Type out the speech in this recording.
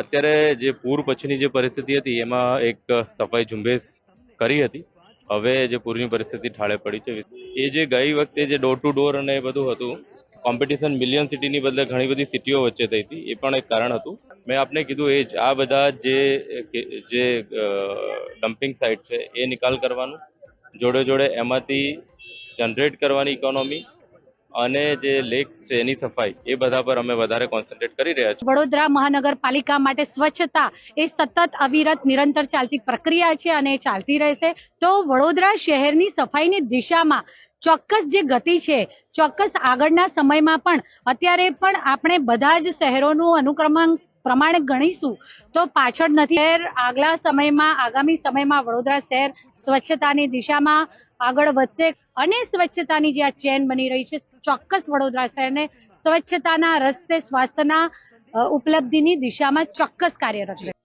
અત્યારે જે પૂર પછીની જે પરિસ્થિતિ હતી, એમાં એક સફાઈ ઝુંબેશ કરી હતી. હવે જે પૂરની પરિસ્થિતિ ઠાળે પડી છે. એ જે ગઈ વખતે જે ડોર ટુ ડોર અને એ બધું હતું કોમ્પિટિશન મિલિયન સિટીની બદલે ઘણી બધી સિટીઓ વચ્ચે થઈ હતી, એ પણ એક કારણ હતું. મેં આપને કીધું એ જ, આ બધા જે જે ડમ્પિંગ સાઇટ છે, એ નિકાલ કરવાનું. જોડે જોડે એમાંથી જનરેટ કરવાની ઇકોનોમી અને જે લેક્સ છે, એની સફાઈ, એ બધા પર અમે વધારે કોન્સન્ટ્રેટ કરી રહ્યા છીએ. વડોદરા મહાનગરપાલિકા માટે સ્વચ્છતા એ સતત અવિરત નિરંતર ચાલતી પ્રક્રિયા છે અને ચાલતી રહેશે. તો વડોદરા શહેરની સફાઈની દિશામાં ચોક્કસ જે ગતિ છે, ચોક્કસ આગળના સમયમાં પણ, અત્યારે પણ આપણે બધા જ શહેરોનું અનુક્રમણ પ્રમાણે ગણીશું. તો પાછળ નથી શહેર આગલા સમયમાં, આગામી સમયમાં વડોદરા શહેર સ્વચ્છતાની દિશામાં આગળ વધશે અને સ્વચ્છતાની જે આ ચેન બની રહી છે, ચોક્કસ વડોદરા શહેરને સ્વચ્છતાના, રસ્તે સ્વાસ્થ્યના ઉપલબ્ધિની દિશામાં ચોક્કસ કાર્યરત રહેશે.